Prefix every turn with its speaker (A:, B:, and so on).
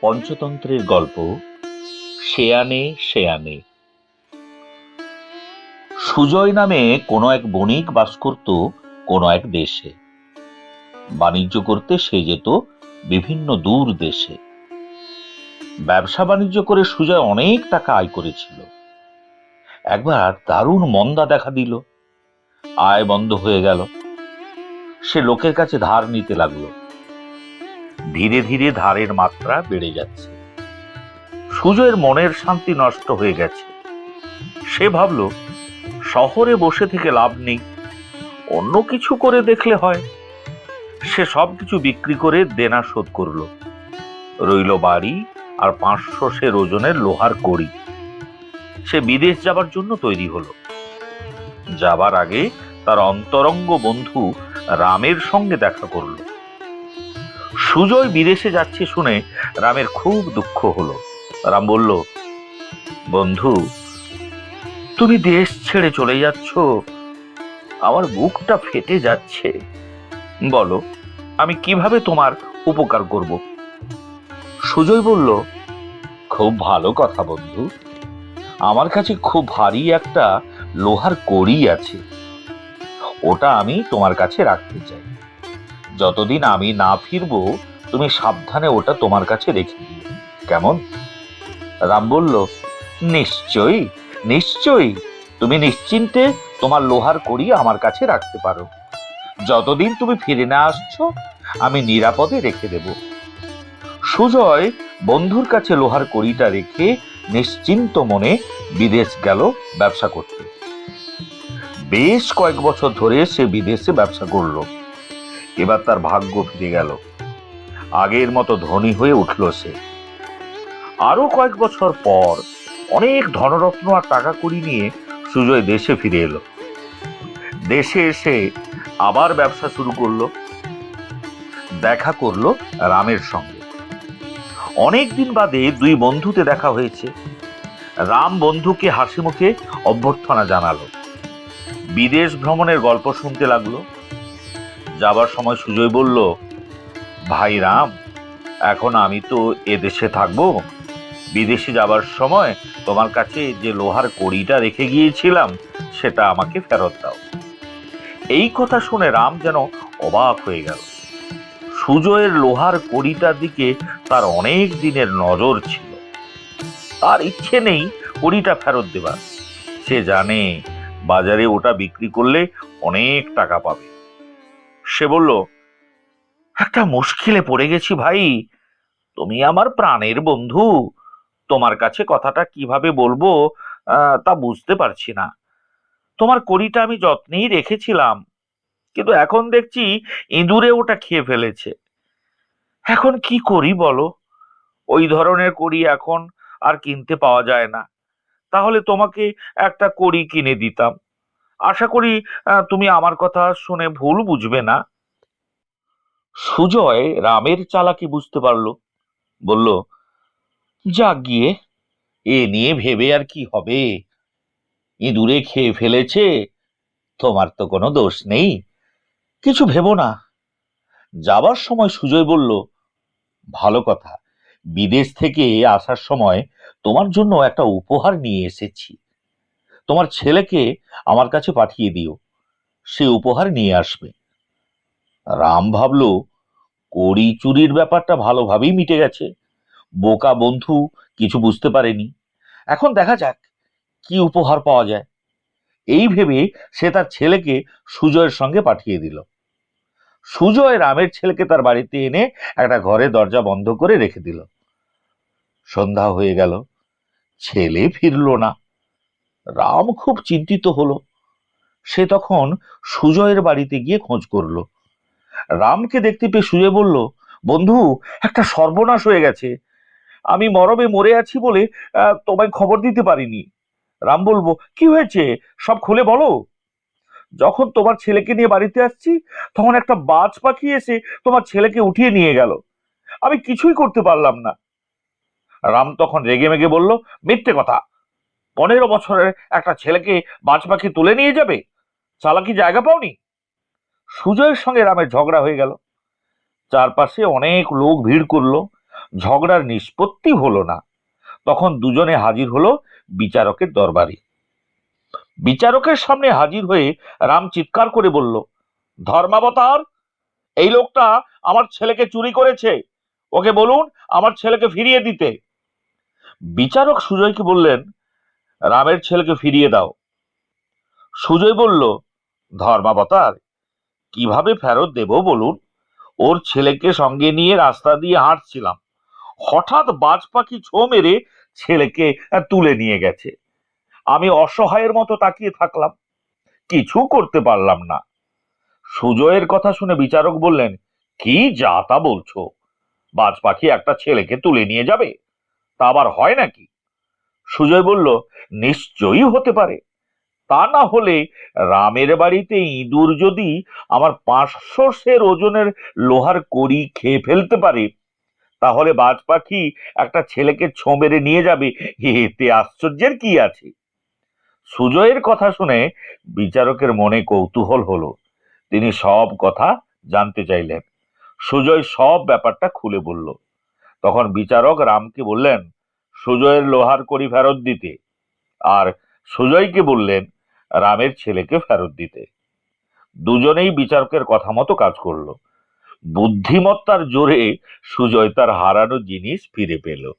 A: পঞ্চতন্ত্রের গল্প শেয়ানে শেয়ানে সুজয় নামে কোনো এক বণিক বাস করত কোনো এক দেশে। বাণিজ্য করতে সে যেত বিভিন্ন দূর দেশে। ব্যবসা বাণিজ্য করে সুজয় অনেক টাকা আয় করেছিল। একবার দারুণ মন্দা দেখা দিল। আয় বন্ধ হয়ে গেল। সে লোকের কাছে ধার নিতে লাগল। ধীরে ধীরে ধারের মাত্রা বেড়ে যাচ্ছে। সুজয়ের মনের শান্তি নষ্ট হয়ে গেছে। সে ভাবল, শহরে বসে থেকে লাভ নেই, অন্য কিছু করে দেখলে হয়। সে সবকিছু বিক্রি করে দেনা শোধ করল। রইল বাড়ি আর পাঁচশো সে ওজনের লোহার কড়ি। সে বিদেশ যাবার জন্য তৈরি হলো। যাবার আগে তার অন্তরঙ্গ বন্ধু রামের সঙ্গে দেখা করল। সুজয় বিদেশে যাচ্ছে শুনে রামের খুব দুঃখ হলো। রাম বলল, বন্ধু, তুমি দেশ ছেড়ে চলে যাচ্ছ। আমার বুকটা ফেটে যাচ্ছে। বলো, আমি কীভাবে তোমার উপকার করব? সুজয় বলল, খুব ভালো কথা বন্ধু। আমার কাছে খুব ভারী একটা লোহার কড়ি আছে। ওটা আমি তোমার কাছে রাখতে চাই। যতদিন আমি না ফিরবো, তুমি সাবধানে ওটা তোমার কাছে রেখে দিও। কেমন? রাম বলল, নিশ্চয়ই নিশ্চয়ই। তুমি নিশ্চিন্তে তোমার লোহার কড়ি আমার কাছে রাখতে পারো। যতদিন তুমি ফিরে না আসছো, আমি নিরাপদে রেখে দেব। সুজয় বন্ধুর কাছে লোহার কড়িটা রেখে নিশ্চিন্ত মনে বিদেশ গেল ব্যবসা করতে। বেশ কয়েক বছর ধরে সে বিদেশে ব্যবসা করল। এবার তার ভাগ্য ফিরে গেল। আগের মতো ধনী হয়ে উঠল সে। আরও কয়েক বছর পর অনেক ধনরত্ন আর টাকা কুড়ি নিয়ে সুজয় দেশে ফিরে এলো। দেশে এসে আবার ব্যবসা শুরু করল। দেখা করল রামের সঙ্গে। অনেক দিন বাদে দুই বন্ধুতে দেখা হয়েছে। রাম বন্ধুকে হাসি মুখে অভ্যর্থনা জানালো। বিদেশ ভ্রমণের গল্প শুনতে লাগল। যাবার সময় সুজয় বলল, ভাই রাম, এখন আমি তো এদেশে থাকব। বিদেশে যাবার সময় তোমার কাছে যে লোহার কড়িটা রেখে গিয়েছিলাম, সেটা আমাকে ফেরত দাও। এই কথা শুনে রাম যেন অবাক হয়ে গেল। সুজয়ের লোহার কড়িটার দিকে তার অনেক দিনের নজর ছিল। তার ইচ্ছে নেই কড়িটা ফেরত দেবার। সে জানে বাজারে ওটা বিক্রি করলে অনেক টাকা পাবে। সে বলল, একটা মুশকিলে পড়ে গেছি ভাই। তুমি আমার প্রাণের বন্ধু। তোমার কাছে কথাটা কীভাবে বলব তা বুঝতে পারছি না। তোমার কড়িটা আমি যত্নেই রেখেছিলাম, কিন্তু এখন দেখছি ইঁদুরে ওটা খেয়ে ফেলেছে। এখন কি করি বলো? ওই ধরনের কড়ি এখন আর কিনতে পাওয়া যায় না। তাহলে তোমাকে একটা কড়ি কিনে দিতাম। আশা করি তুমি আমার কথা শুনে ভুল বুঝবে না। সুজয় রামের চালাকি বুঝতে পারল। বলল যাক গিয়ে, এ নিয়ে ভেবে আর কি হবে? ইঁদুরে খেয়ে ফেলেছে, তোমার তো কোনো দোষ নেই। কিছু ভেবো না। যাবার সময় সুজয় বলল, ভালো কথা, বিদেশ থেকে আসার সময় তোমার জন্য একটা উপহার নিয়ে এসেছি। তোমার ছেলেকে আমার কাছে পাঠিয়ে দিও, সে উপহার নিয়ে আসবে। রাম ভাবল, কড়ি চুরির ব্যাপারটা ভালোভাবেই মিটে গেছে। বোকা বন্ধু কিছু বুঝতে পারেনি। এখন দেখা যাক কি উপহার পাওয়া যায়। এই ভেবে সে তার ছেলেকে সুজয়ের সঙ্গে পাঠিয়ে দিল। সুজয় রামের ছেলেকে তার বাড়িতে এনে একটা ঘরে দরজা বন্ধ করে রেখে দিল। সন্ধ্যা হয়ে গেল। ছেলে ফিরল না। রাম খুব চিন্তিত হলো। সে তখন সুজয়ের বাড়িতে গিয়ে খোঁজ করল। রামকে দেখতে পেয়ে সুজয় বলল, বন্ধু, একটা সর্বনাশ হয়ে গেছে। আমি মরমে মরে আছি বলে তোমায় খবর দিতে পারিনি। রাম বলব কি হয়েছে? সব খুলে বলো। যখন তোমার ছেলেকে নিয়ে বাড়িতে আসছি, তখন একটা বাজ পাখি এসে তোমার ছেলেকে উঠিয়ে নিয়ে গেল। আমি কিছুই করতে পারলাম না। রাম তখন রেগে মেগে বলল, মিথ্যে কথা। পনেরো বছরের একটা ছেলেকে বাজ পাখি তুলে নিয়ে যাবে? চালাকি জায়গা পাওনি? সুজয়ের সঙ্গে রামের ঝগড়া হয়ে গেল। চারপাশে অনেক লোক ভিড় করল। ঝগড়ার নিষ্পত্তি হলো না। তখন দুজনে হাজির হলো বিচারকের দরবারে। বিচারকের সামনে হাজির হয়ে রাম চিৎকার করে বলল, ধর্মাবতার, এই লোকটা আমার ছেলেকে চুরি করেছে। ওকে বলুন আমার ছেলেকে ফিরিয়ে দিতে। বিচারক সুজয়কে বললেন রামের ছেলেকে ফিরিয়ে দাও। সুজয় বলল ধর্মাবতার কীভাবে ফেরত দেব বলুন? ওর ছেলেকে সঙ্গে নিয়ে রাস্তা দিয়ে হাঁটছিলাম। হঠাৎ বাজ পাখি ছো মেরে ছেলেকে তুলে নিয়ে গেছে। আমি অসহায়ের মতো তাকিয়ে থাকলাম, কিছু করতে পারলাম না। সুজয়ের কথা শুনে বিচারক বললেন, কি যা তা বলছো? বাজ পাখি একটা ছেলেকে তুলে নিয়ে যাবে? তা আবার হয় নাকি? সুজয় বলল নিশ্চয়ই হতে পারে। তা না হলে রামের বাড়িতে ইঁদুর যদি আমার পাঁচশো সের ওজনের লোহার কড়ি খেয়ে ফেলতে পারে, তাহলে বাজ পাখি একটা ছেলেকে ছো মেরে নিয়ে যাবে। এতে আশ্চর্যের কি আছে? সুজয়ের কথা শুনে বিচারকের মনে কৌতূহল হলো। তিনি সব কথা জানতে চাইলেন। সুজয় সব ব্যাপারটা খুলে বলল। তখন বিচারক রামকে বললেন, সুজয়ের লোহার কড়ি ফেরত দিতে। আর সুজয়কে বললেন, রামের ছেলেকে ফেরত দিতে। দুজনেই বিচারকের কথা মতো কাজ করল। বুদ্ধিমত্তার জোরে সুজয় তার হারানো জিনিস ফিরে পেল।